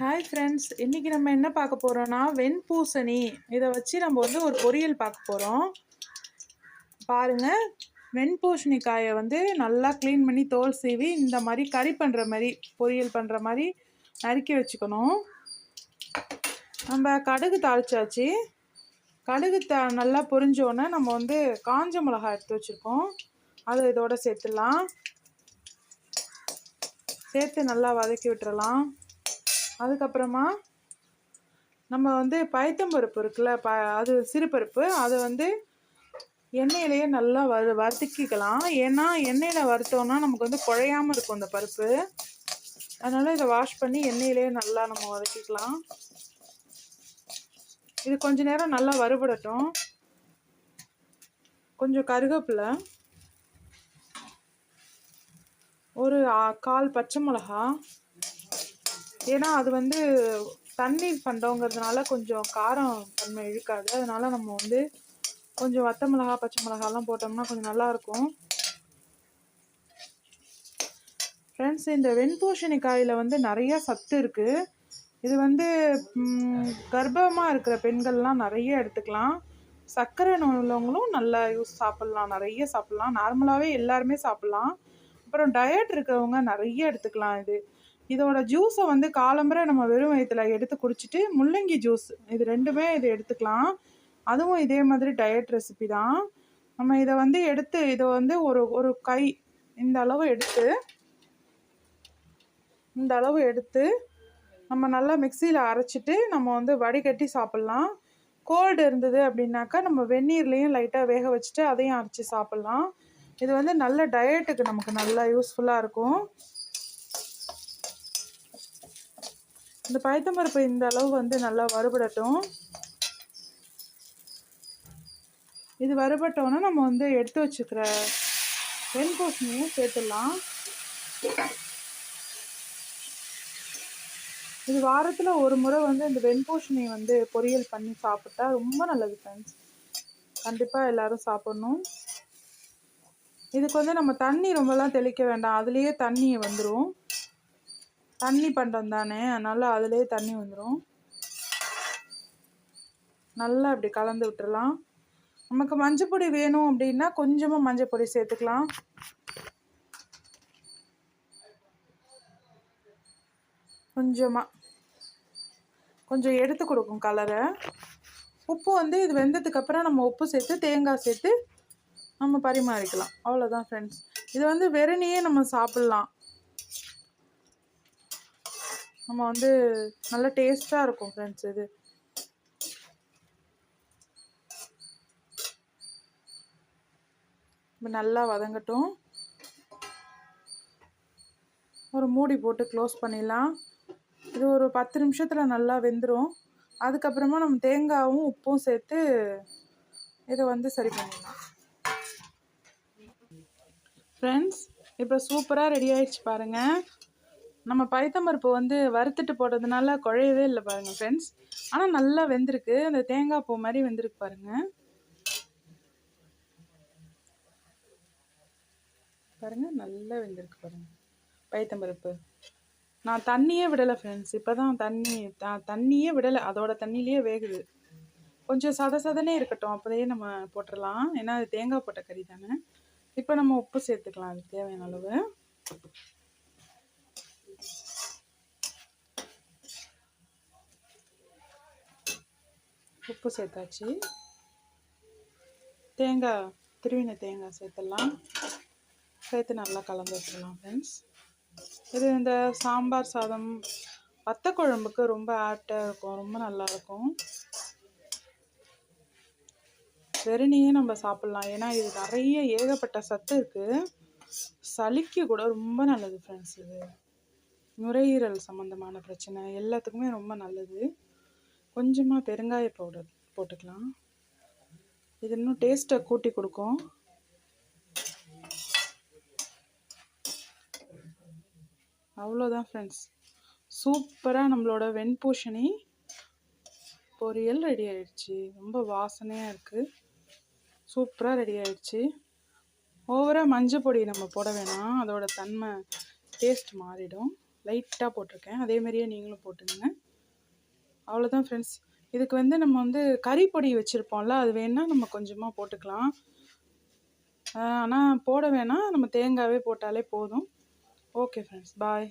Hi friends இன்றைக்கி நம்ம என்ன பார்க்க போகிறோன்னா வெண்பூசணி. இதை வச்சு நம்ம வந்து ஒரு பொரியல் பார்க்க போகிறோம் பாருங்கள் வெண்பூசணிக்காயை வந்து நல்லா க்ளீன் பண்ணி தோல் சீவி இந்த மாதிரி கறி பண்ணுற மாதிரி பொரியல் பண்ணுற மாதிரி நறுக்கி வச்சுக்கணும். நம்ம கடுகு தாளிச்சாச்சு. கடுகு த நல்லா பொரிஞ்சோன்னே நம்ம வந்து காஞ்ச மிளகாய் எடுத்து வச்சுருக்கோம். அதை இதோட சேர்த்துடலாம். சேர்த்து நல்லா வதக்கி விட்டுறலாம். அதுக்கப்புறமா நம்ம வந்து பயத்தம்பருப்பு இருக்குல்ல ப அது சிறுபருப்பு அதை வந்து எண்ணெயிலேயே நல்லா வறு வறுத்துக்கிக்கலாம் ஏன்னா எண்ணெயில் வறுத்தோன்னா நமக்கு வந்து குழையாமல் இருக்கும் அந்த பருப்பு. அதனால் இதை வாஷ் பண்ணி எண்ணெயிலேயே நல்லா நம்ம வதக்கிக்கலாம். இது கொஞ்ச நேரம் நல்லா வறுபடட்டும். கொஞ்சம் கருவேப்பிலை ஒரு கால் பச்சை மிளகா. ஏன்னா அது வந்து தண்ணீர் பண்டோங்கிறதுனால கொஞ்சம் காரம் தன்மை இழுக்காது அதனால நம்ம வந்து கொஞ்சம் வத்த மிளகா பச்சை மிளகாலாம் போட்டோம்னா கொஞ்சம் நல்லாயிருக்கும் ஃப்ரெண்ட்ஸ் இந்த வெண்பூஷணிக்காயில் வந்து நிறைய சத்து இருக்குது இது வந்து கர்ப்பமாக இருக்கிற பெண்கள்லாம் நிறைய எடுத்துக்கலாம். சர்க்கரை நோய் உள்ளவங்களும் நல்லா யூஸ் சாப்பிட்லாம். நிறைய சாப்பிட்லாம். நார்மலாகவே எல்லாருமே சாப்பிட்லாம். அப்புறம் டயட் இருக்கிறவங்க நிறைய எடுத்துக்கலாம் இது. இதோட ஜூஸை வந்து காலம்பரை நம்ம வெறும் வயிற்றுல எடுத்து குடிச்சிட்டு முள்ளங்கி ஜூஸ் இது ரெண்டுமே இது எடுத்துக்கலாம். அதுவும் இதே மாதிரி டயட் ரெசிபி தான். நம்ம இதை வந்து எடுத்து இதை வந்து ஒரு ஒரு கை இந்த அளவு எடுத்து இந்த அளவு எடுத்து நம்ம நல்லா மிக்சியில் அரைச்சிட்டு நம்ம வந்து வடிகட்டி சாப்பிட்லாம். கோல்டு இருந்தது அப்படின்னாக்கா நம்ம வெந்நீர்லேயும் லைட்டாக வேக வச்சுட்டு அதையும் அரைச்சி சாப்பிட்லாம். இது வந்து நல்ல டயட்டுக்கு நமக்கு நல்லா யூஸ்ஃபுல்லாக இருக்கும். இந்த பயத்தம்பருப்பு இந்த அளவு வந்து நல்லா வறுபடட்டும். இது வறுபட்டோன்னா நம்ம வந்து எடுத்து வச்சுக்கிற வெண்பூசணியும் சேர்த்துடலாம். இது வாரத்தில் ஒரு முறை வந்து இந்த வெண்பூஷணி வந்து பொரியல் பண்ணி சாப்பிட்டா ரொம்ப நல்லது ஃப்ரெண்ட்ஸ் கண்டிப்பாக எல்லாரும் சாப்பிட்ணும். இதுக்கு வந்து நம்ம தண்ணி ரொம்பலாம் தெளிக்க வேண்டாம். அதுலேயே தண்ணி வந்துடும் தண்ணி பண்டம் தானே அதனால் அதுலேயே தண்ணி வந்துடும் நல்லா இப்படி கலந்து விட்டுடலாம் நமக்கு மஞ்சப்பொடி வேணும் அப்படின்னா கொஞ்சமாக மஞ்சப்பொடி சேர்த்துக்கலாம். கொஞ்சமாக கொஞ்சம் எடுத்து கொடுக்கும் கலரை. உப்பு வந்து இது வெந்ததுக்கு அப்புறம் நம்ம உப்பு சேர்த்து தேங்காய் சேர்த்து நம்ம பரிமாறிக்கலாம். அவ்வளோதான் ஃப்ரெண்ட்ஸ் இது வந்து வெறுனையே நம்ம சாப்பிட்லாம். நம்ம வந்து நல்ல டேஸ்ட்டாக இருக்கும் ஃப்ரெண்ட்ஸ் இது. இப்போ நல்லா வதங்கட்டும். ஒரு மூடி போட்டு க்ளோஸ் பண்ணிடலாம். இது ஒரு பத்து நிமிஷத்தில் நல்லா வெந்துடும் அதுக்கப்புறமா நம்ம தேங்காயும் உப்பும் சேர்த்து இதை வந்து சரி பண்ணிடலாம். ஃப்ரெண்ட்ஸ் இப்போ சூப்பராக ரெடி ஆயிடுச்சு பாருங்கள் நம்ம பைத்தம்பருப்பு வந்து வறுத்துட்டு போடுறதுனால குழையவே இல்லை பாருங்கள் ஃப்ரெண்ட்ஸ் ஆனால் நல்லா வெந்திருக்கு. அந்த தேங்காய் பூ மாதிரி வெந்திருக்கு பாருங்கள் பாருங்கள் நல்லா வெந்திருக்கு பாருங்கள் பைத்தம்பருப்பு நான் தண்ணியே விடலை ஃப்ரெண்ட்ஸ் இப்போ தான் தண்ணி தண்ணியே விடலை. அதோட தண்ணியிலேயே வேகுது. கொஞ்சம் சத சதனே இருக்கட்டும். அப்போதையே நம்ம போட்டுடலாம் ஏன்னா அது தேங்காய் போட்ட கறி தானே. இப்போ நம்ம உப்பு சேர்த்துக்கலாம். அதுக்கு தேவையான அளவு. உப்பு சேர்த்தாச்சு. தேங்காய் திருவின தேங்காய் சேர்த்துடலாம். சேர்த்து நல்லா கலந்து வச்சிடலாம் ஃப்ரெண்ட்ஸ் இது இந்த சாம்பார் சாதம் வத்த குழம்புக்கு ரொம்ப ஆப்டாக இருக்கும். ரொம்ப நல்லா இருக்கும். நம்ம சாப்பிட்லாம். ஏன்னா இது நிறைய ஏகப்பட்ட சத்து இருக்குது சளிக்கு கூட ரொம்ப நல்லது ஃப்ரெண்ட்ஸ் இது. நுரையீரல் சம்மந்தமான பிரச்சனை எல்லாத்துக்குமே ரொம்ப நல்லது. கொஞ்சமாக பெருங்காய பவுடர் போட்டுக்கலாம். இது இன்னும் டேஸ்ட்டை கூட்டி கொடுக்கும். அவ்வளோதான் ஃப்ரெண்ட்ஸ் சூப்பராக நம்மளோட வெண்பூஷணி பொரியல் ரெடி ஆயிடுச்சு. ரொம்ப வாசனையாக இருக்குது சூப்பராக ரெடி ஆயிடுச்சு. ஓவராக மஞ்சள் பொடி நம்ம போட வேணாம். அதோட தன்மை டேஸ்ட் மாறிடும். லைட்டாக போட்டிருக்கேன். அதே மாதிரியே நீங்களும் போட்டுக்கங்க. அவ்வளோதான் ஃப்ரெண்ட்ஸ் இதுக்கு வந்து நம்ம வந்து கறி பொடி வச்சுருப்போம்ல அது வேணால் நம்ம கொஞ்சமாக போட்டுக்கலாம். ஆனால் போட வேணாம். நம்ம தேங்காவே போட்டாலே போதும். Okay friends bye